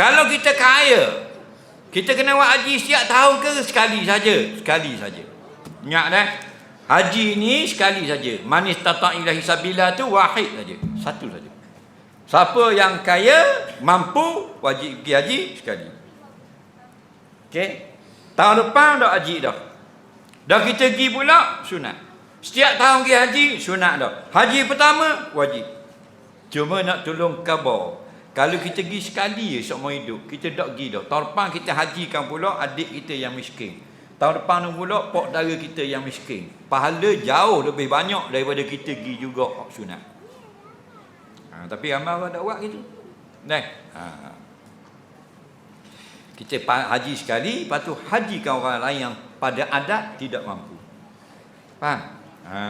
Kalau kita kaya, kita kena buat haji setiap tahun ke sekali saja? Sekali saja. Ingat dah. Haji ni sekali saja. Manis tata ilahi sabila tu wahid saja. Satu saja. Siapa yang kaya, mampu, wajib pergi haji sekali. Okey. Tahun depan dah haji dah. Dah kita pergi pula, sunat. Setiap tahun pergi haji, sunat dah. Haji pertama, wajib. Cuma nak tolong kabar. Kalau kita pergi sekali je seumur hidup, kita tak pergi dah. Tahun depan kita hajikan pula adik kita yang miskin. Tahun depan pula pak dara kita yang miskin. Pahala jauh lebih banyak daripada kita pergi juga sunat. Ha, tapi ramai orang tak buat gitu. Nah. Ha. Kita haji sekali, lepas tu hajikan orang lain yang pada adat tidak mampu. Faham? Ha.